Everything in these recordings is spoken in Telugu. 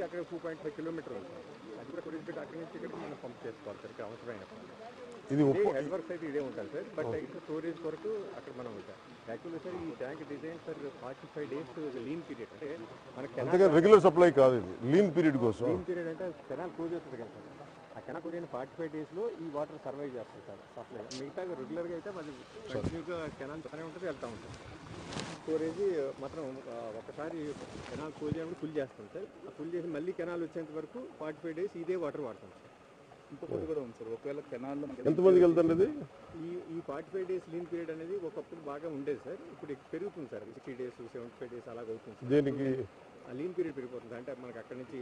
నుంచి అక్కడ టూ పాయింట్ ఫైవ్ కిలోమీటర్ ఉంది అది కూడా టూరిస్ట్ అక్కడి నుంచి ఇక్కడికి మనం పంప్ చేసుకోవాలి సార్ ఇక్కడ అవసరమైనప్పుడు ఇది హెడ్ వర్క్ అయితే ఇదే ఉంటుంది సార్ బట్ ఇక్కడ స్టోరేజ్ కొరకు అక్కడ మనం ఉంటాం. యాక్చువల్గా సార్ ఈ tank design sir forty five days lean period అంటే మనకి అంతేగా రెగ్యులర్ సప్లై కాదు ఇది. లీన్ పీరియడ్ కోసం. లీన్ పీరియడ్ అంటే కెనాల్ క్లోజ్ అవుతుంది కదా సార్. ఆ కెనాల్ క్లోజ్ అయిన ఫార్టీ ఫైవ్ డేస్లో ఈ వాటర్ సర్వైవ్ చేస్తుంది సార్ సప్లై మిగతా రెగ్యులర్గా అయితే అది కంటిన్యూగా కెనాల్ పనే ఉంటుంది వెళ్తూ ఉంటుంది. స్టోరేజ్ మాత్రం ఒకసారి కెనాల్ క్లోజ్ అయినప్పుడు ఫుల్ చేస్తాం సార్. ఆ ఫుల్ చేసి మళ్ళీ కెనాల్ వచ్చేంత వరకు ఫార్టీ ఫైవ్ డేస్ ఇదే వాటర్ వాడతాం సార్. ఇంకొకటి కూడా ఉంది సార్. ఒకవేళ కెనాల్లో ఎంతమందికి వెళ్తుంది ఈ ఈ forty five days lean period అనేది ఒకప్పుడు బాగా ఉండేది సార్. ఇప్పుడు పెరుగుతుంది sir. Sixty days seventy five days అలాగ అవుతుంది దేనికి? ఆ లీన్ పీరియడ్ పెరిగిపోతుంది. అంటే మనకి అక్కడి నుంచి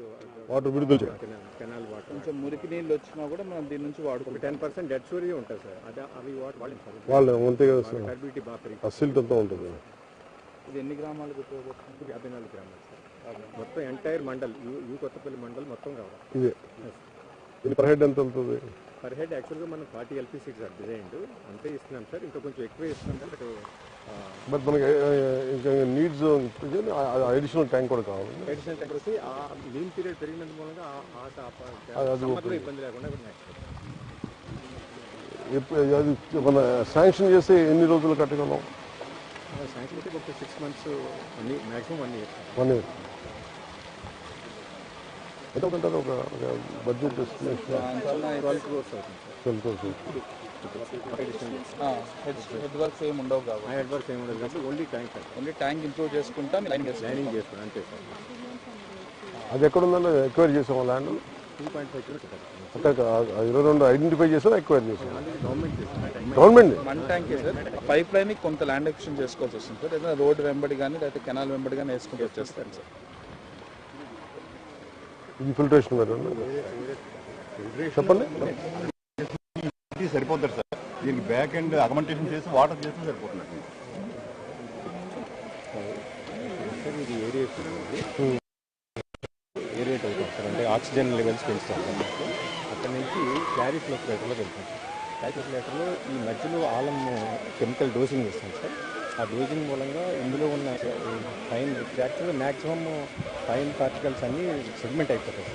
వాటర్ విడుదల. Canal water. కొంచెం మురికి నీళ్ళు వచ్చినా కూడా మనం దీని నుంచి వాడుకుంటాం. టెన్ పర్సెంట్ డెడ్ స్టోరేజ్ ఉంటుంది సార్. అదే అవి వాటర్ సార్ వాళ్ళు అంతే కదా సార్. బాగా పెరిగి అంతా ఉంటుంది. ఇది ఎన్ని గ్రామాలకు ఉపయోగపడుతుంది? యాభై నాలుగు గ్రామాలు సార్. మొత్తం ఎంటైర్ మండల్ యూ కొత్తపల్లి మండల్ మొత్తం కావాలి. ఇదే. ఇది పర్ హెడ్ ఎంత వెళ్తుంది పర్ హెడ్ యాక్చువల్గా మనం forty LP seats sir design అంతే ఇస్తున్నాం సార్. ఇంకా కొంచెం ఎక్కువ ఇస్తున్నాం సార్ బట్ బట్ మనకి ఇంకా నీడ్స్ అడిషనల్ ట్యాంక్ కూడా కావాలి. అడిషనల్ టెంపర్ వచ్చి ఆ లీన్ పీరియడ్ పెరిగినందు మూలంగా అది- ఇబ్బంది లేకుండా అది మన శాంక్షన్ చేస్తే ఎన్ని రోజులు కట్టగలం? ఒక six months one year maximum one year one year ఎంత అవుతుంటారు ఒక బడ్జెట్ ఎస్టిమేషన్ ట్వెల్వ్ క్రోర్స్ అవుతుంది సార్ హెడ్ హెడ్ వర్క్స్ ఏమి ఉండవు కాబట్టి. ఏమి ఉండదు కాబట్టి only tank only tank improve చేసుకుంటా లైన్ లైనింగ్ చేసుకోండి అంతే సార్ అది ఎక్కడ ఉందని ఎక్వైర్ చేసాము land? Two point five kilometre అంటే ఆ ఇరవై రెండు ఐడెంటిఫై చేసాం ఎక్వైర్ చేసాం government one tank sir. Pipeline కొంత ల్యాండ్ ఎక్షన్ చేసుకోవాల్సి వస్తుంది సార్. ఏదైనా రోడ్ వెంబడి కానీ లేకపోతే కెనాల్ వెంబడి కానీ వేసుకుంటూ వచ్చేస్తాను సార్. ఇది ఫిల్టరేషన్ చెప్పండి. ఇది సరిపోతుంది సార్. దీనికి బ్యాక్ ఎండ్ అకమెంటేషన్ చేసి వాటర్ చేస్తే సరిపోతుంది సార్ ఇది ఏరియేషన్ ఏరియేట్ అవుతాం సార్. అంటే ఆక్సిజన్ లెవెల్స్ పెంచుతాం. అక్కడ నుంచి క్యారీ ఫ్లోక్యులేటర్లో వెళ్తాం. క్యారీ ఫ్లోక్యులేటర్లో ఈ మధ్యలో ఆలం కెమికల్ డోసింగ్ ఇస్తాం సార్. ఆ డోసింగ్ మూలంగా ఇందులో ఉన్న ఫైన్ యాక్చువల్గా మ్యాక్సిమం ఫైన్ పార్టికల్స్ అన్నీ సెగ్మెంట్ అయిపోతాయి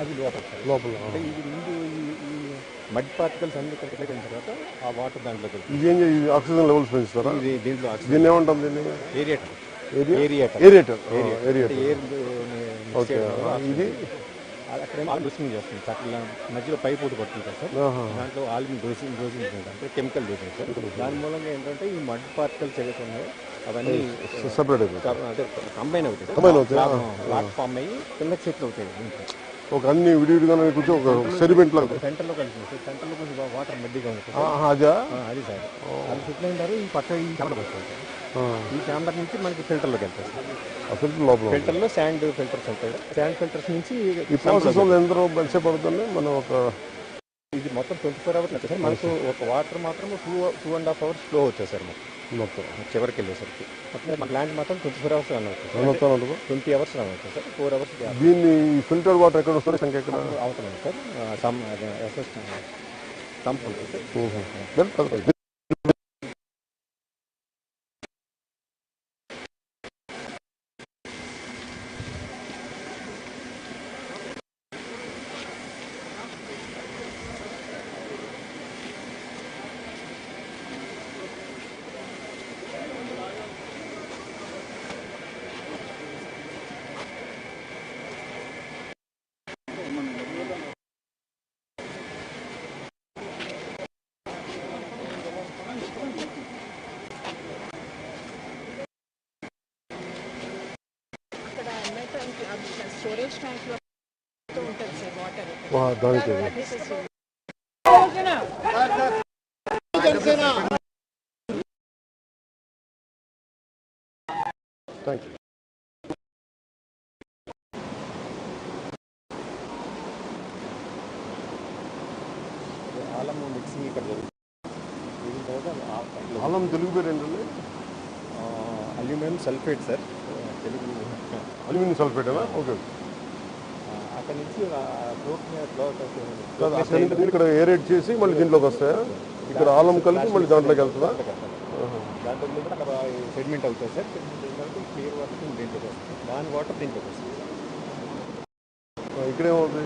అది లోపల అంటే ఇది ముందు ఈ మడ్ పార్టికల్స్ అన్ని అయిన తర్వాత ఆ వాటర్ వెళ్తుంది ఇది ఇది ఆక్సిజన్ లెవెల్స్ పెంచుతారా? ఇది దీంట్లో ఆక్సిజన్ ఏమంటాం దీన్ని? Aerator. Area? Aerator. Aerator. Aerator. Okay. ఇది అక్కడ డోసింగ్ చేస్తుంది. సార్ మధ్యలో పైప్ పడుతుంది కదా సార్. దాంట్లో ఆల్మిన్ డోసింగ్ డోసింగ్ అంటే కెమికల్ డోసింగ్ సార్ దాని మూలంగా ఏంటంటే ఈ మడ్ పార్టికల్స్ ఏవైతే ఉన్నాయో అవన్నీ సెపరేట్ అదే కంబైన్ అవుతాయి. బ్లాక్ ఫామ్ అయ్యి కిందకి సెటిల్ అవుతాయి. ఒక అన్ని విడివిడిగానే కొంచెం ఒక సెడిమెంట్ లాగా. సెంటర్లో కలిసి సెంటర్లో కొంచెం వాటర్ మడ్డిగా ఉంటుంది. అదా? సార్. అది అయిన తర్వాత ఈ పక్క ఈ ఆ, ఈ ఛాంబర్ నుంచి మనకి ఫిల్టర్లోకి వెళ్తాయి. ఫిల్టర్ లోపల ఉంది. ఫిల్టర్లో శాండ్ ఫిల్టర్స్ ఉంటాయి. శాండ్ ఫిల్టర్స్ నుంచి ఈ ప్రాసెస్ పడుతుంది? మనం ఒక ఇది మొత్తం ట్వంటీ ఫోర్ అవర్స్ సార్ మనకు ఒక వాటర్ మాత్రం two two and half hours flow అవుతుంది సార్ మాకు. మొత్తం. చివరికి వెళ్ళేసరికి. మొత్తం మా ప్లాంట్ మాత్రం ట్వంటీ ఫోర్ అవర్స్ రన్ అవుతుంది ట్వంటీ అవర్స్ రన్ అవుతుంది సార్ ఫోర్ అవర్స్ దీన్ని ఫిల్టర్ వాటర్ ఎక్కడ వస్తుంది? సంఖ్య ఎక్కడ? అవుతున్నాం సార్. సమ్ ఎస్ఎస్ సంప్ ఉంటుంది సార్ ఊహు. Then అది- అక్కడ ఎంఐ ట్యాంక్ స్టోరేజ్ ట్యాంక్లో ఉంటుంది sir water thank you alum mixing ఇక్కడ జరుగుతుంది దీని తర్వాత ఆ- అల్లం తెలుగు పేరు ఏంటండి? ఆ, aluminium sulphate sir. Telugu aluminium సల్ఫేటేనా okay. అక్కడ నుంచి అక్కడ నుంచి ఇక్కడ ఏరేట్ చేసి మళ్ళీ దీంట్లోకి వస్తాయా ఇక్కడ ఆలం కలిపి మళ్ళీ దాంట్లోకి వెళ్తుందా? దాంట్లో కూడా అక్కడ సెడిమెంట్ అవుతుంది సార్. సెడిమెంట్ అయిన తర్వాత క్లియర్ వాటర్ దీంట్లోకి వస్తుంది. దాని వాటర్ దీంట్లోకి వస్తుంది. ఇక్కడేమవుతుంది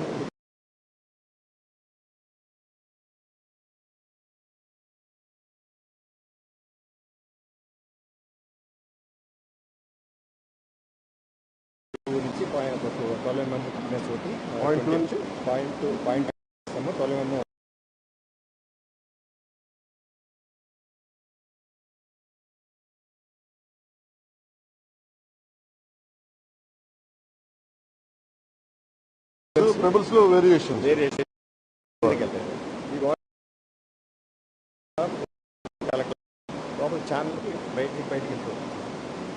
పెబుల్స్లో వేరియేషన్ లోపల ఛానల్ బయటికి బయటకు వెళ్తుంది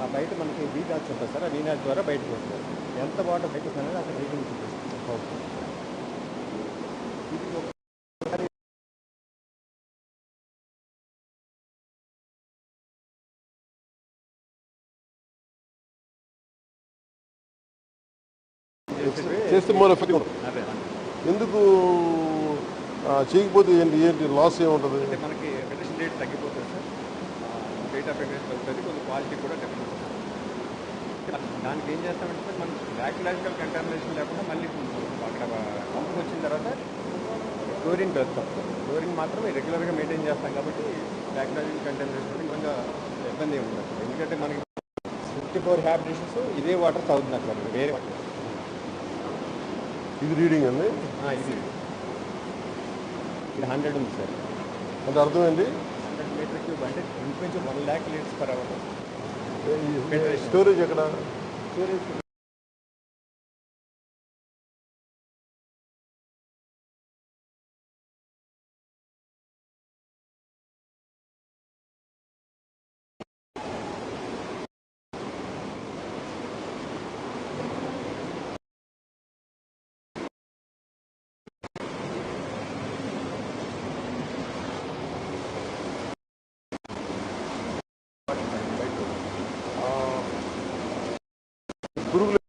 ఆ బయట మనకి వీ డాట్స్ ఉంటుంది సార్. ఆ వీ డాట్ ద్వారా బయటకు వెళ్తుంది ఎంత వాటర్ బయటకు అనేది అక్కడ రీడింగ్ చూపిస్తుంది. ఇది చేస్తే మోర్ ఎఫెక్ట్ అదే ఎందుకు చేయకపోతే ఏంటి ఏంటి లాస్ ఏముంటుంది? అంటే మనకి ఫెడరేషన్ రేట్ తగ్గిపోతుంది సార్. రేట్ ఆఫ్ కొంచెం క్వాలిటీ కూడా దానికి ఏం చేస్తామంటే సార్ మనం బ్యాక్లాజికల్ కంటామినేషన్ లేకుండా మళ్ళీ అక్కడ పంపుకి వచ్చిన తర్వాత క్లోరిన్ కలుపుతాం క్లోరిన్ మాత్రమే రెగ్యులర్గా మెయింటైన్ చేస్తాం కాబట్టి బ్యాక్లాజికల్ కంటామినేషన్ నిజంగా ఇబ్బంది ఏమి ఉండదు ఎందుకంటే మనకి ఫిఫ్టీ ఫోర్ హ్యాబిటేషన్స్ ఇదే వాటర్ తాగుతున్నారు వేరే వాటర్. ఇది రీడింగ్ అండి? ఇది ఇది హండ్రెడ్ ఉంది సార్. అంటే అర్థం ఏంటి హండ్రెడ్ మీటర్ క్యూబ్ అంటే ఇంచుమించు one lakh litres per hour storage ఎక్కడ? స్టోరేజ్ ఆ, పురుగులు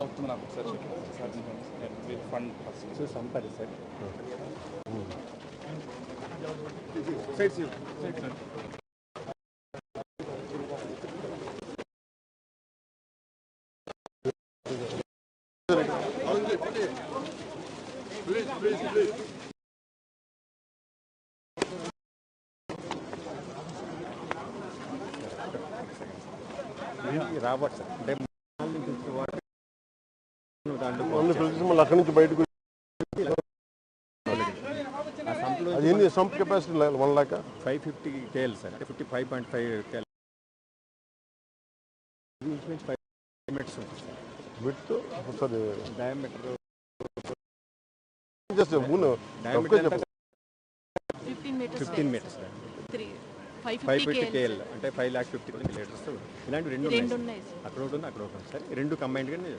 అవుతుంది నాకు ఒకసారి చెప్పండి ఫండ్ ఫస్ట్. సంపది సార్. సార్ అంటే ఫిల్టర్స్ మళ్ళీ అక్కడి నుంచి బయటకు అది ఎన్ని sump capacity one lakh five fifty KL sir fifty five point five KL five metres ఉంటుంది సార్ డయామీటర్ జస్ట్ మూడు fifteen metres five fifty KL అంటే ఫైవ్ ల్యాక్ ఫిఫ్టీ లీటర్స్ ఇలాంటి రెండు ఉన్నాయి అక్కడ ఒకటి ఉంది అక్కడ ఒకటి ఉంది సార్ రెండు కంబైన్డ్గానే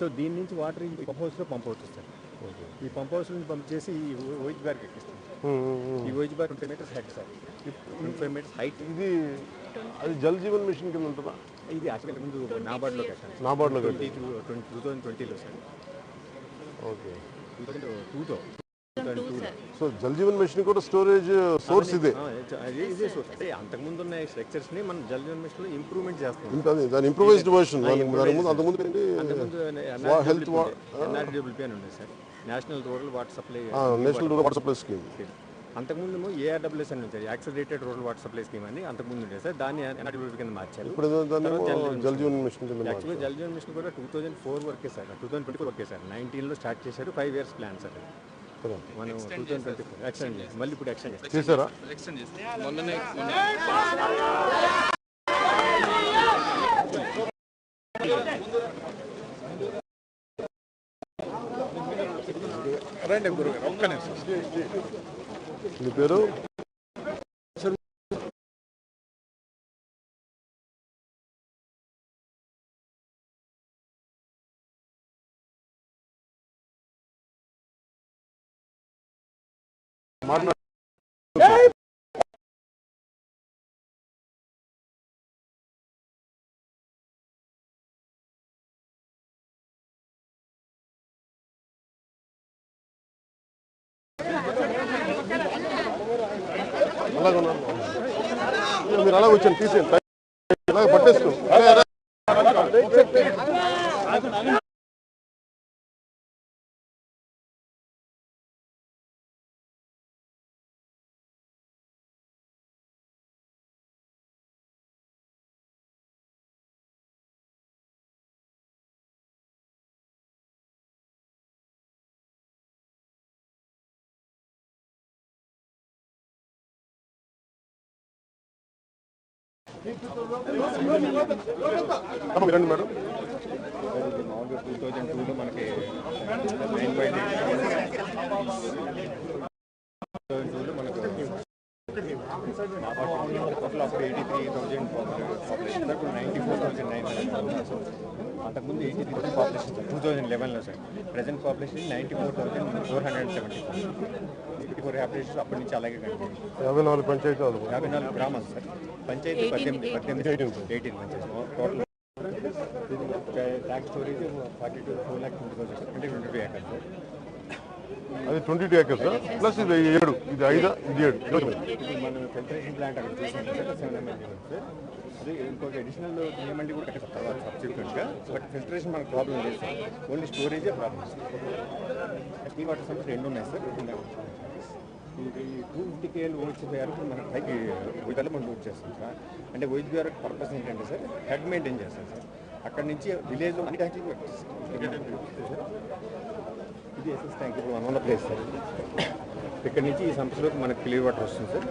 సో దీని నుంచి వాటర్ ఈ పంప్ హౌస్లో పంప్ అవుతుంది సార్ ఈ పంప్ హౌస్ నుంచి పంప్ చేసి ఈ ఓయిజ్ బార్కి ఎక్కిస్తాం ఈ ఓయిజ్ bar twenty metres height sir. Twenty metres height. ఇది అది జల్ జీవన్ మిషన్ కింద ఉంటుందా? ఇది యాక్చువల్గా ముందు నాబార్డ్లో కట్టాను నాబార్డ్లో twenty two twenty two thousand ట్వంటీలో సార్. ఓకే. టూ థౌసండ్ టూతో సో జల్ జీవన్ మిషన్ కూడా స్టోరేజ్ సోర్స్ ఇదే. ఇదే సోర్స్ అంటే అంతకుముందు ఉన్న స్ట్రక్చర్స్ని మనం జల్ జీవన్ మిషన్లో ఇంప్రూవ్మెంట్ అది దాని ఇంప్రూవైజ్డ్ వర్షన్ అంతకుముందు ఎన్ఆర్డబ్ల్యూపీ అని ఉంది sir. National rural water supply national rural water supply scheme అంతకుముందు ఏఆర్డబ్ల్యూఎస్ అని ఉంది accelerated rural water supply scheme అని అంతకుముందు ఉండేది సార్. దాన్ని ఎన్ఆర్డబ్ల్యూపీ కింద మార్చారు. ఇప్పుడు జల్ జీవన్ మిషన్. యాక్చువల్గా జల్ జీవన్ మిషన్ కూడా టూ థౌసండ్ ఫోర్ వరకే సార్. టూ థౌసండ్ ట్వంటీ వరకే సార్. నైన్టీన్లో స్టార్ట్ చేశారు. Five years plan sir. మనం two thousand twenty four extend మళ్ళీ ఇప్పుడు ఎక్స్టెండ్ చేస్తాం చేశారా ఎక్స్టెండ్ చేస్తాం మొన్ననే మొన్న రండి గురుగారు ఒక్క నిమిషం. మీ పేరు? మాట్లాడు. మీరు అలా వచ్చాను తీసేయండి. పట్టేసుకో. అరే, మేడం టూ థౌజండ్ టూలో మనకి నైన్ పాయింట్ ఎయిట్ టూలో మనకు టోటల్ అప్పుడు eighty three thousand population sir ఇప్పుడు నైంటీ ఫోర్ థౌసండ్ నైన్ అంతకుముందు eighty three thousand population? Sir two thousand లెవెన్లో sir. Present population ninety four thousand four hundred seventy four eighty four habitation అప్పటి నుంచి అలాగే యాభై నాలుగు పంచాయతీలు యాభై నాలుగు గ్రామాలు సార్. పంచాయతీ పద్దెనిమిది పద్దెనిమిది eighteen panchayat total tax storage forty two four lakh twenty thousand అంటే ట్వంటీ టూ ఏకర్స్ సార్. అది ట్వంటీ టూ ఏకర్స్ ప్లస్ ఇది ఏడు ఇది ఐదా ఇది ఏడు. మనం ఫిల్టరేషన్ ప్లాంట్ అక్కడ చూసాం సార్ సెవెన్ ఎంఎల్ సార్. అది ఇంకొక అడిషనల్ ఏమంటే కూడా కట్టారు తర్వాత సబ్సిక్వెంట్గా బట్ ఫిల్టరేషన్ మనకు ప్రాబ్లం లేదు సార్. ఓన్లీ స్టోరేజే ప్రాబ్లం ఈ వాటర్ సోర్స్ రెండు ఉన్నాయి సార్. ఇది two fifty KL OH BR మనకి పైకి వీటిలో మనం యూజ్ చేస్తాం సార్. అంటే ఓహెచ్ బిఆర్ పర్పస్ ఏంటంటే సార్ హెడ్ మెయింటైన్ చేస్తాం సార్. అక్కడ నుంచి విలేజ్లో అన్ని ట్యాంకులు ఇది ఎస్ఎస్ ట్యాంక్ ఇప్పుడు మనం ఉన్న ప్లేస్ సార్. ఇక్కడ నుంచి ఈ సంస్థలోకి మనకి క్లియర్ వాటర్ వస్తుంది సార్.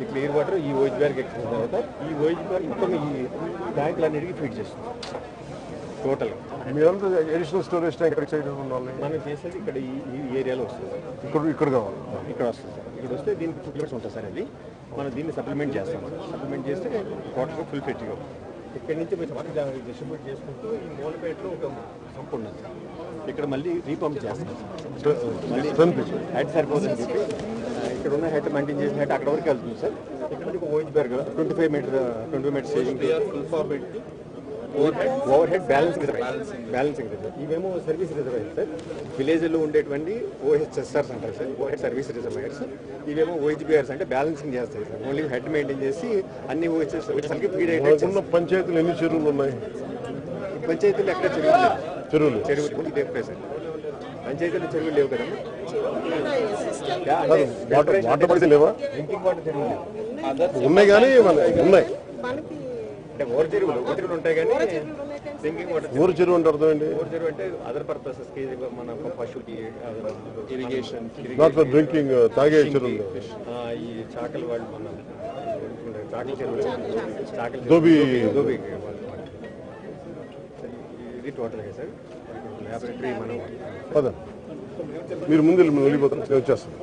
ఈ క్లియర్ వాటర్ ఈ ఓయిజ్ బ్యాగ్ ఎక్కిన తర్వాత ఈ ఓయిజ్ బ్యాగ్ మొత్తం ఈ ట్యాంకులు అన్నిటికీ ఫీడ్ చేస్తుంది టోటల్ అడిషనల్ స్టోరేజ్ ట్యాంక్ మనం చేసేది ఇక్కడ ఈ ఈ ఏరియాలో వస్తుంది సార్. ఇక్కడ ఇక్కడ కావాలి. ఇక్కడ వస్తుంది సార్. ఇక్కడ వస్తే దీనికి టూ కిలోమీటర్స్ ఉంటుంది సార్ అది. మనం దీన్ని సప్లిమెంట్ చేస్తాం. సప్లిమెంట్ చేస్తే వాటర్ ఫుల్ ఫిట్గా ఇక్కడ నుంచి మీరు వాటర్ డిస్ట్రిబ్యూట్ చేసుకుంటూ ఈ మూలపేటలో ఒక సంప్ ఉన్నది సార్. ఇక్కడ మళ్ళీ రీపంప్ చేస్తాం. సార్ మళ్ళీ. హెడ్ సరిపోదని చెప్పి ఆ, ఇక్కడ ఉన్న హెడ్ మెయింటైన్ చేసిన హెడ్ అక్కడ వరకు వెళ్తుంది సార్. ఇక్కడ నుంచి OH బెర్గ్ twenty five meter twenty five meter saving full format over head balancing reservoir balancing reservoir. ఇవేమో సర్వీస్ రిజర్వాయర్ సార్. విలేజ్లో ఉండేటువంటి ఓహెచ్ఎస్ఆర్స్ అంటారు సార్. ఓహెచ్ సర్వీస్ రిజర్వాయర్స్ ఇవేమో ఓహెచ్బిఆర్స్ అంటే బ్యాలెన్సింగ్ చేస్తాయి సార్. ఓన్లీ హెడ్ మెయింటైన్ చేసి అన్ని ఓహెచ్ఎస్ వచ్చేసరికి ఫీడ్ పంచాయతీలు ఎన్ని చెరువులు ఉన్నాయి. పంచాయతీలు ఎక్కడ చెరువులు. చెరువులు. చెరువులు ఇదే సార్. పంచాయతీలు చెరువులు లేవు కదమ్మా. వాటర్ వాటర్ పడితే లేవా? ఉన్నాయి. కానీ ఉన్నాయి. అంటే ఓర్ చెరువులు ఓర్ చెరువులు ఉంటాయి కానీ డ్రింకింగ్ వాటర్ ఊరు చెరువు అంటే అర్థం ఏంటి? ఓర్ చెరువు అంటే అదర్ పర్పసెస్కి మన పశువుకి ఇరిగేషన్ నాట్ ఫర్ డ్రింకింగ్ తాగే చెరువులు. ఈ చాకలి వాళ్ళు మన చాకలి చెరువులు. చాకలి దోబి. దోబి వాళ్ళు ఇది టోటల్గా సార్. ల్యాబొరేటరీ మనం పద. మీరు ముందు వెళ్ళి- వెళ్ళిపోతారు నేను వచ్చేస్తాను.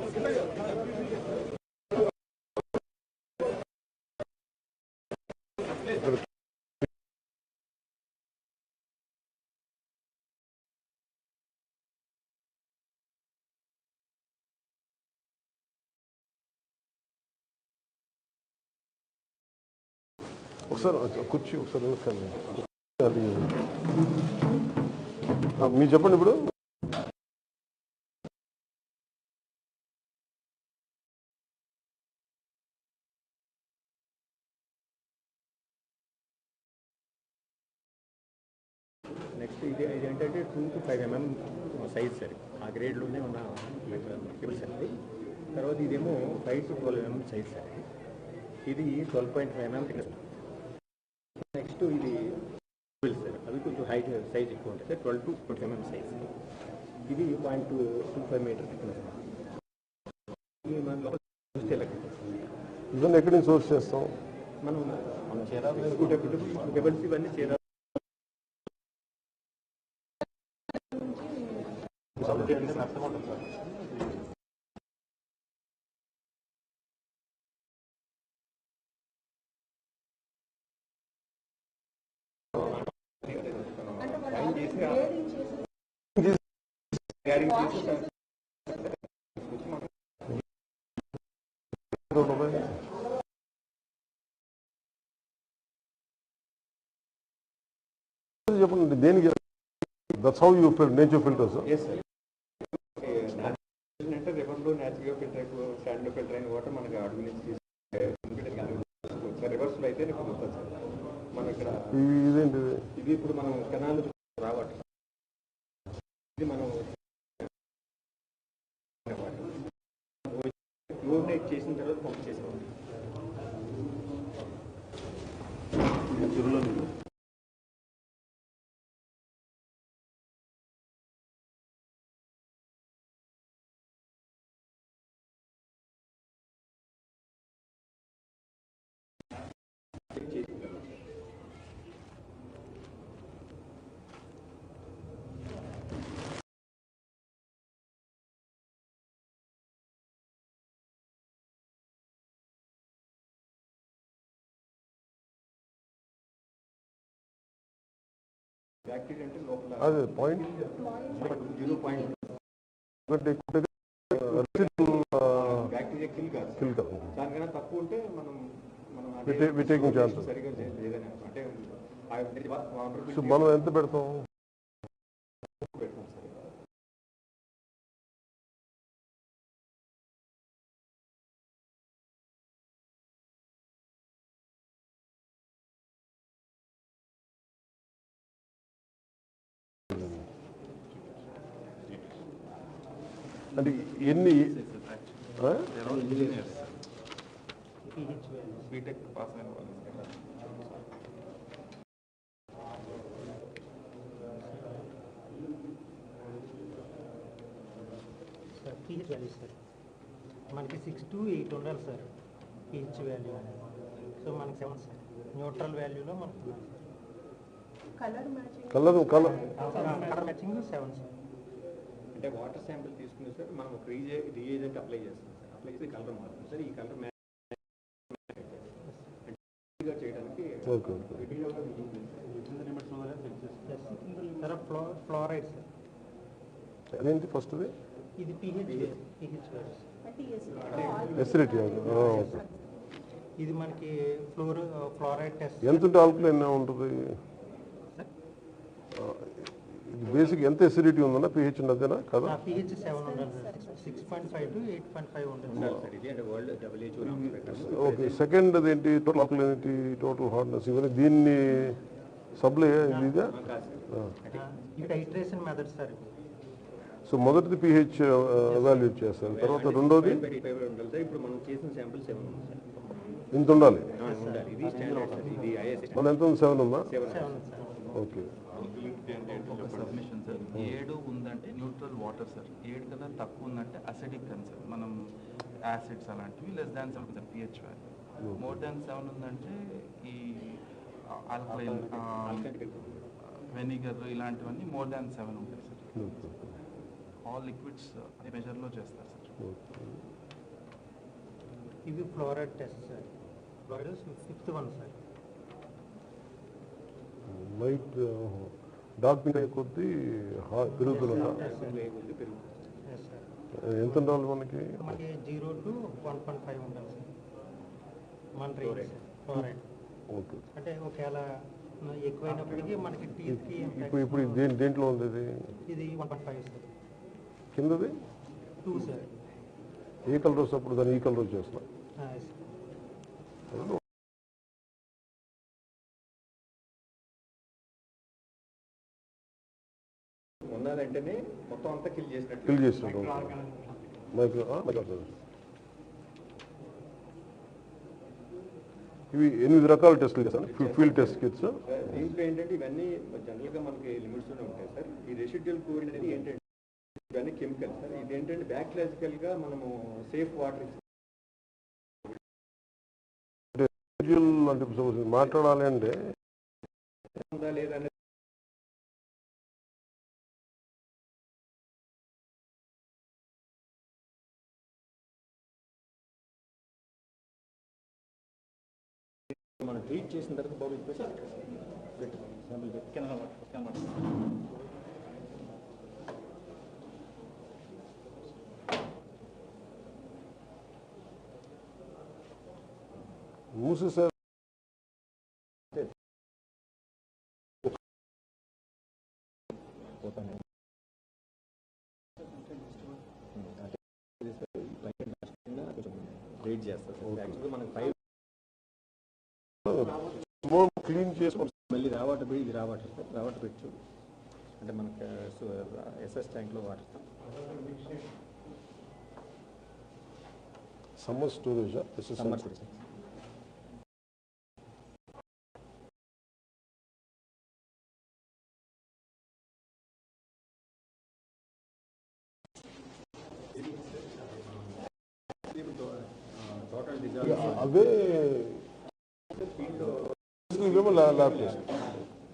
ఒకసారి కుర్చీ ఒకసారి వెనక్కి అది మీరు చెప్పండి ఇప్పుడు నెక్స్ట్ ఇది ఇది ఏంటంటే two to five MM size sir. ఆ గ్రేడ్లోనే ఉన్న కేబుల్ అండి తర్వాత ఇదేమో five to twelve MM size sir ఇది. Twelve point five MM next ఇది సార్ అవి కొంచెం హైట్ సైజ్ ఎక్కువ ఉంటుంది sir twelve to twenty MM size ఇది point two two five meter ఇది మన లోపల చూస్తే ఇవన్నీ ఎక్కడి నుంచి సోర్స్ చేస్తాం? మనం మనం చీరాలు కేబుల్స్ ఇవన్నీ చీరాలు చెప్పండి దేనికి that's how you fill nature filters అంటే రివర్లో న్యాచురల్గా ఫిల్టర్ శాండ్లో ఫిల్టర్ అయిన వాటర్ మనకి అడుగు నుంచి రివర్స్లో అయితే నీకు వస్తుంది సార్. మన ఇక్కడ ఇదేంటి ఇది ఇప్పుడు మనం కెనాల్ రావట్లేదు. ఇది మనం చేసిన తర్వాత పంప్ చేసేవాళ్ళం చెరువులో బ్యాక్టీరియా అంటే లోపల. అదే point zero point bacteria kill కాదు. kill కాదు. దానికన్నా తక్కువ ఉంటే మనం మనం taking chances. సరిగా అంటే మనం ఎంత పెడతాం? పెడతాం బీటెక్ పాస్ అయిన వాళ్ళు సార్ పీహెచ్ వాల్యూ సార్ మనకి సిక్స్ టు ఎయిట్ ఉండాలి సార్ పిహెచ్ వాల్యూ సో మనకి సెవెన్ సార్ న్యూట్రల్ వాల్యూలో మనకు colour colour colour matching seven sir అంటే వాటర్ శాంపిల్ తీసుకునే సార్ మనం రీజే రీఏజెంట్ అప్లై చేస్తాం. చేసి కలర్ మారుతుంది సార్ ఈ కలర్ చేయడానికి ఓకే ఓకే సార్ ఫ్లో ఫ్లోరైడ్ సార్ అదేంటి ఫస్ట్ది ఇది ఎసిడిటీ ఇది మనకి ఫ్లోర్ ఫ్లోరైడ్ టెస్ట్ ఎంత ఉంటే ఆల్కలైన్ ఎన్న ఉంటుంది బేసిక్ ఎంత ఎసిడిటీ ఉందన్న పిహెచ్ అదేనా కదా? పిహెచ్ డబ్ల్యూహెచ్ఓ ఓకే సెకండ్ అదేంటి? టోటల్ ఆల్కలైనిటీ టోటల్ హార్డ్నెస్ ఇవన్నీ దీన్ని సప్లై ఇదిగా ఈ టైట్రేషన్ మెథడ్ సార్. ఇది సో మొదటిది పిహెచ్ ఎవాల్యూట్ చేస్తారు. తర్వాత రెండోది? ఉండాలి సార్. ఇప్పుడు మనం చేసిన శాంపిల్ సెవెన్ ఉంది సార్. ఇంత ఉండాలి? ఆ, ఉండాలి. ఇది స్టాండర్డ్ సార్. ఇది ఐఎస్ మన ఎంత ఉంది? సెవెన్ ఉందా? ఓకే. ఏడు ఉందంటే న్యూట్రల్ వాటర్ సార్. ఏడు కదా తక్కువ ఉందంటే అసిడిక్ అని సార్. మనం యాసిడ్స్ అలాంటివి less than seven sir pH value more than seven ఉందంటే ఈ ఆల్కలైన్ వెనిగర్ ఇలాంటివన్నీ మోర్ దాన్ సెవెన్ ఉంటాయి సార్. ఆల్ లిక్విడ్స్ మెజర్లో చేస్తారు సార్. ఇవి fluoride test sir. Fluoride fifth one sir. Light pink అయ్యే కొద్దీ పెరుగుతుంది ఎంత ఉండాలి మనకి? మనకి zero to one point five ఉండాలి మన ఓకే. అంటే ఒకవేళ ఎక్కువైనప్పటికీ మనకి టీత్కి ఇప్పుడు ఇప్పుడు దేని దేంట్లో ఉంది ఇది? ఇది వన్ పాయింట్ ఫైవ్ సార్. కిందది? టూ సార్ ఏ కలర్ వస్తే అప్పుడు దాన్ని ఈ కలర్ వచ్చేస్తున్నా ఉన్నదంటేనే మొత్తం అంతా కిల్ చేసినట్టు ఫిల్ చేసినట్టు మైక్రో మైక్రో ఇవి ఎనిమిది రకాల టెస్టులు చేస్తాను. ఫీల్డ్ టెస్ట్ కిట్స్ దీంట్లో ఏంటంటే ఇవన్నీ జనరల్గా మనకి లిమిట్స్లోనే ఉంటాయి సార్. ఈ రెసిడ్యువల్ కోవిడ్ అనేది ఏంటంటే ఇవన్నీ కెమికల్ సార్. ఇది ఏంటంటే బ్యాక్లాజికల్గా మనము సేఫ్ వాటర్ అంటే suppose మాట్లాడాలి అంటే ఉందా మనం ట్రీట్ చేసిన తర్వాత బాబు పోతాను. చేస్తారు. సార్ యాక్చువల్గా మనకి పైప్ మళ్ళీ రా వాటర్ బిల్ ఇది రా వాటర్ సార్ రా వాటర్ పెట్టు. అంటే మనకి ఎస్ఎస్ ట్యాంక్లో water summer storage summer dissolve అవే lab test